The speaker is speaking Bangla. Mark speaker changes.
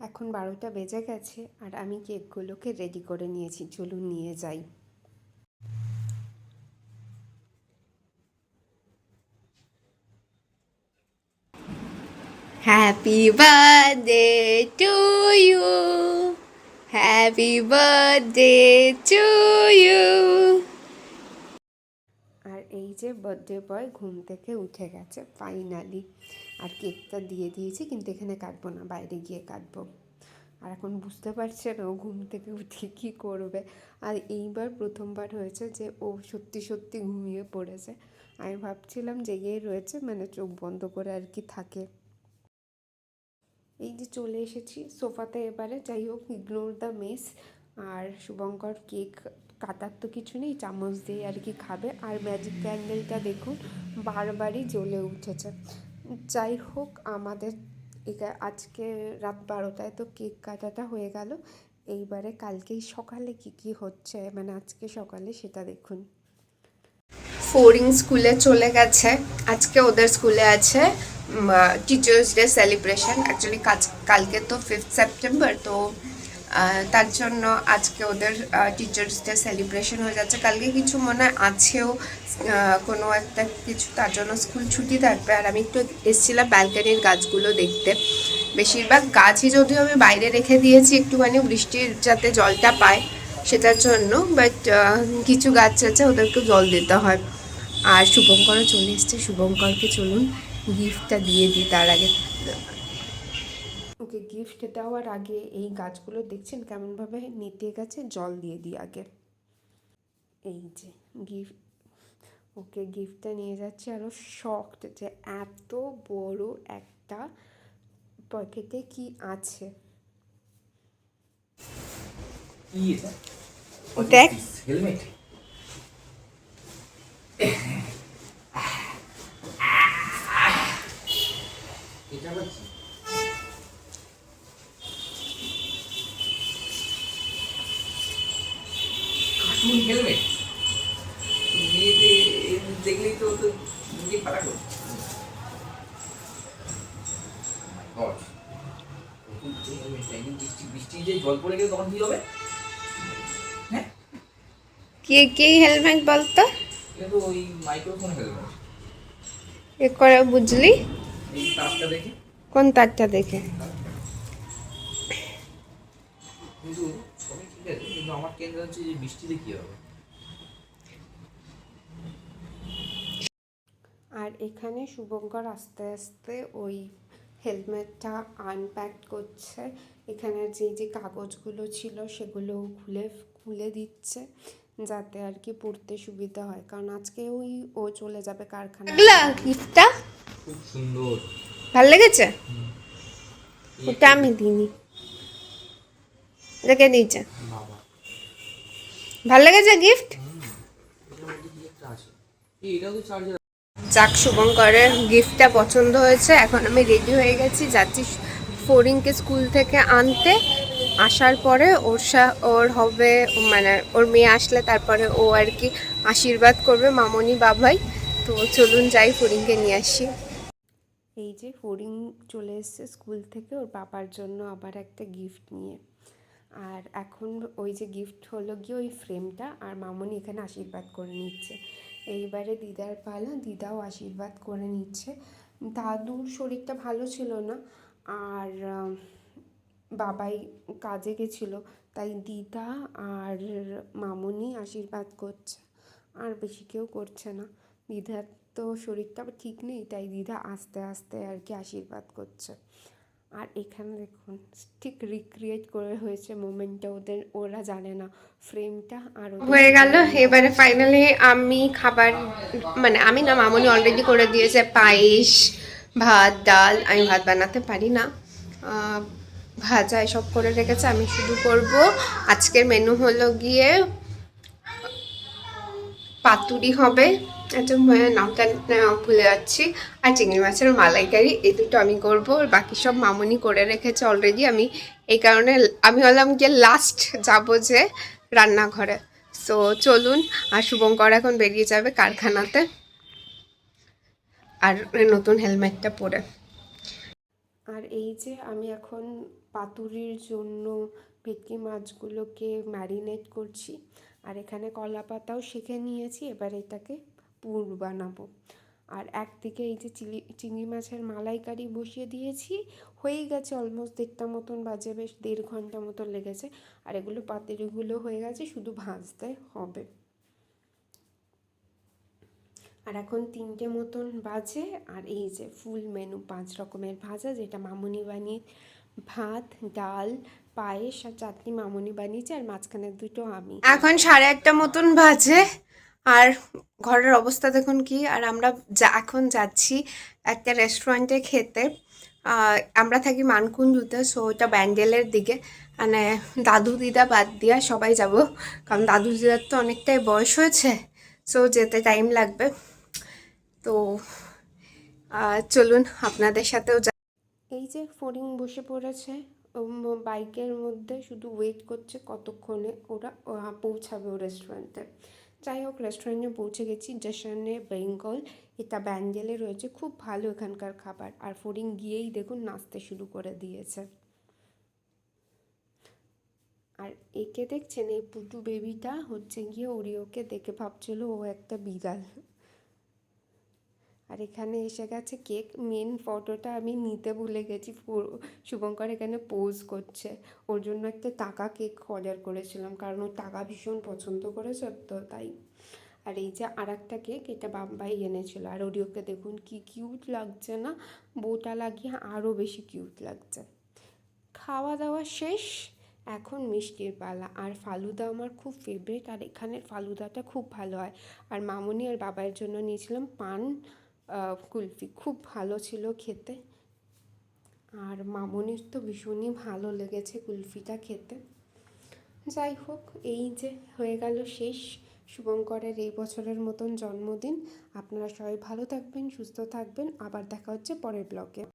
Speaker 1: এখন বারোটা বেজে গেছে আর আমি কেকগুলোকে রেডি করে নিয়েছি, চলুন নিয়ে যাই। Happy birthday to you happy birthday to you আর এই যে বার্থডে বয় ঘুম থেকে উঠে গেছে ফাইনালি আর কেকটা দিয়ে দিয়েছি, কিন্তু এখানে কাটবো না, বাইরে গিয়ে কাটবো। আর এখন বুঝতে পারছে না ও ঘুম থেকে উঠে কী করবে। আর এইবার প্রথমবার হয়েছে যে ও সত্যি সত্যি ঘুমিয়ে পড়েছে। আমি ভাবছিলাম যে জেগেই রয়েছে মানে চোখ বন্ধ করে আর কি থাকে। এই যে চলে এসেছি সোফাতে এবারে, যাই হোক ইগনোর দ্য মেস আর শুভঙ্কর কেক কাটার তো কিছু নেই, চামচ দিয়ে আর কি খাবে। আর ম্যাজিক ক্যান্ডেলটা দেখুন, বারবারই জ্বলে উঠেছে। যাই হোক, আমাদের আজকে রাত বারোটায় তো কেক কাটাটা হয়ে গেল। এইবারে কালকেই সকালে কি কি হচ্ছে? মানে আজকে সকালে সেটা দেখুন। ফোরিং স্কুলে চলে গেছে। আজকে ওদের স্কুলে আছে টিচার্স ডে সেলিব্রেশন অ্যাকচুয়ালি কালকে তো ফিফথ সেপ্টেম্বর তো তার জন্য আজকে ওদের টিচার্স ডে সেলিব্রেশন হয়ে যাচ্ছে। কালকে কিছু মনে আছেও কোনো একটা কিছু, তার জন্য স্কুল ছুটি থাকবে। আর আমি একটু এসেছিলাম ব্যালকানির গাছগুলো দেখতে। বেশিরভাগ গাছই যদিও আমি বাইরে রেখে দিয়েছি, একটুখানি বৃষ্টির যাতে জলটা পায় সেটার জন্য বাট কিছু গাছ আছে ওদেরকে জল দিতে হয়। আর শুভঙ্করও চলে এসছে। শুভঙ্করকে চলুন গিফটটা দিয়ে দিই তার আগে। ওকে গিফট দেওয়ার আগে এই গাছগুলো দেখছেন কেমনভাবে নিতে গেছে জল দিয়ে দিই আগে এই যে গিফট ওকে গিফটটা নিয়ে যাচ্ছে আরও শখড যে এত বড় একটা পকেটে কি আছে দেখ।
Speaker 2: হেলমেট এটা আবার কি? কার্টুন হেলমেট মেয়েদের দেখলেই তো তো নিজে পালা করো গড বৃষ্টি বৃষ্টি যে জল পড়ে গেলে তখন কি হবে? হ্যাঁ?
Speaker 1: কি কি হেলমেট বলতো?
Speaker 2: এটা তো ওই মাইক্রোফোন হেলমেট
Speaker 1: এ করে বুঝলি?
Speaker 2: এই তারটা দেখে।
Speaker 1: কোন তারটা দেখে?
Speaker 2: কিন্তু সবই ঠিক আছে কিন্তু আমার কেন্দ্র হচ্ছে যে বৃষ্টিতে কি হবে?
Speaker 1: আর এখানে শুভঙ্কর আস্তে আস্তে ওই হেলমেটটা আনপ্যাক করছে। এখানে যে যে কাগজগুলো ছিল সেগুলো খুলে খুলে দিচ্ছে যাতে আর কি পড়তে সুবিধা হয়। কারণ আজকে ওই ও চলে যাবে কারখানা গিফটটা
Speaker 2: খুব সুন্দর।
Speaker 1: ভালো লেগেছে? ওটা আমি দিইনি। রেখে দিয়েছে
Speaker 2: বাবা।
Speaker 1: ভালো লেগেছে গিফট যাক, শুভঙ্করের গিফটটা পছন্দ হয়েছে। এখন আমি রেডি হয়ে গেছি, যাচ্ছি ফোরিংকে স্কুল থেকে আনতে। আসার পরে ওর ওর হবে মানে ওর মেয়ে আসলে তারপরে ও আর কি আশীর্বাদ করবে মামনি বাবাই। তো চলুন যাই ফোরিংকে নিয়ে আসি। এই যে ফোরিং চলে এসছে স্কুল থেকে, ওর বাবার জন্য আবার একটা গিফট নিয়ে। আর এখন ওই যে গিফট হলো গিয়ে ওই ফ্রেমটা আর মামনি এখানে আশীর্বাদ করে নিচ্ছে। এইবারে দিদার পালা, দিদাও আশীর্বাদ করে নিচ্ছে। দাদুর শরীরটা ভালো ছিল না, আর বাবাই কাজে গেছিল, তাই দিদা আর মামনি আশীর্বাদ করছে, আর বেশি কেউ করছে না। দিদার তো শরীরটা ঠিক নেই, তাই দিদা আস্তে আস্তে আর কি আশীর্বাদ করছে। আর এখানে দেখুন ঠিক রিক্রিয়েট করে হয়েছে মোমেন্টটা ওদের ওরা জানে না। ফ্রেমটা আর হয়ে গেল। এবারে ফাইনালি আমি খাবার মানে আমি না মামনি অলরেডি করে দিয়েছে পায়েস ভাত ডাল। আমি ভাত বানাতে পারি না। ভাজা এসব করে রেখেছে আমি শুধু করব। আজকের মেনু হলো গিয়ে পাতুরি হবে। একটা নামটা ভুলে যাচ্ছি। আর চিংড়ি মাছের মালাইকারি, এই দুটো আমি করব। বাকি সব মামুনি করে রেখেছে অলরেডি আমি এই কারণে আমি হলাম গিয়ে লাস্ট যাব যে রান্নাঘরে। সো চলুন, আর শুভঙ্কর এখন বেরিয়ে যাবে কারখানাতে। আর নতুন হেলমেটটা পরে। আর এই যে আমি এখন পাতুরির জন্য ভেটকি মাছগুলোকে ম্যারিনেট করছি। আর এখানে কলা পাতাও শিখে নিয়েছি, এবার এটাকে পুর বানাবো। আর একদিকে এই যে চিলি, চিংড়ি মাছের মালাইকারি বসিয়ে দিয়েছি হয়েই গেছে অলমোস্ট দেড়টা মতন বাজে, বেশ দেড় ঘণ্টা মতন লেগেছে। আর এগুলো পাতুরিগুলো হয়ে গেছে, শুধু ভাজতে হবে। আর এখন তিনটে মতন বাজে, আর এই যে ফুল মেনু পাঁচ রকমের ভাজা, যেটা মামুনি বানিয়ে ভাত, ডাল, পায়েস আর চাটনি মামুনি বানিয়েছে, আর মাঝখানে দুটো আমি। এখন সাড়ে আটটা মতন বাজে আর ঘরের অবস্থা দেখুন কি, আর আমরা যা, এখন যাচ্ছি একটা রেস্টুরেন্টে খেতে। আমরা থাকি মানকুণ্ডুতে সো ওটা ব্যান্ডেলের দিকে। মানে দাদু, দিদা বাদ দিয়া সবাই যাব, কারণ দাদু, দিদার তো অনেকটাই বয়স হয়েছে সো যেতে টাইম লাগবে। তো চলুন আপনাদের সাথেও যা- এই যে ফড়িং বসে পড়েছে বাইকের মধ্যে শুধু ওয়েট করছে কতক্ষণে ওরা পৌঁছাবে ও রেস্টুরেন্টে যাই হোক রেস্টুরেন্টে পৌঁছে গেছি। জশনে বেঙ্গল এটা ব্যাঙ্গেলে রয়েছে। খুব ভালো এখানকার খাবার। আর ফোরিং গিয়েই দেখুন, নাচতে শুরু করে দিয়েছে। আর একে দেখছেন, এই পুটু বেবিটা হচ্ছে গিয়ে ওরিওকে দেখে ভাবছিল, ও একটা বিড়াল। আর এখানে এসে গেছে কেক। মেন ফটোটা আমি নিতে ভুলে গেছি। শুভঙ্কর এখানে পোজ করছে। ওর জন্য একটা টাকা কেক অর্ডার করেছিলাম, কারণ ও টাকা ভীষণ পছন্দ করেছে, তো তাই। আর এই যে আর একটা কেক, এটা বাম্বাই এনেছিল। আর ওরিওকে দেখুন কি কিউট লাগছে না? বোটা লাগিয়ে আরও বেশি কিউট লাগছে। খাওয়া দাওয়া শেষ, এখন মিষ্টির পালা। আর ফালুদা আমার খুব ফেভারিট আর এখানের ফালুদাটা খুব ভালো হয়। আর মামুনি আর বাবার জন্য নিয়েছিলাম পান। কুলফি খুব ভালো ছিল খেতে। আর মামনির তো ভীষণই ভালো লেগেছে কুলফিটা খেতে। যাই হোক, এই যে হয়ে গেল শেষ। শুভঙ্করের এই বছরের মতন জন্মদিন। আপনারা সবাই ভালো থাকবেন, সুস্থ থাকবেন। আবার দেখা হচ্ছে পরের ব্লগে।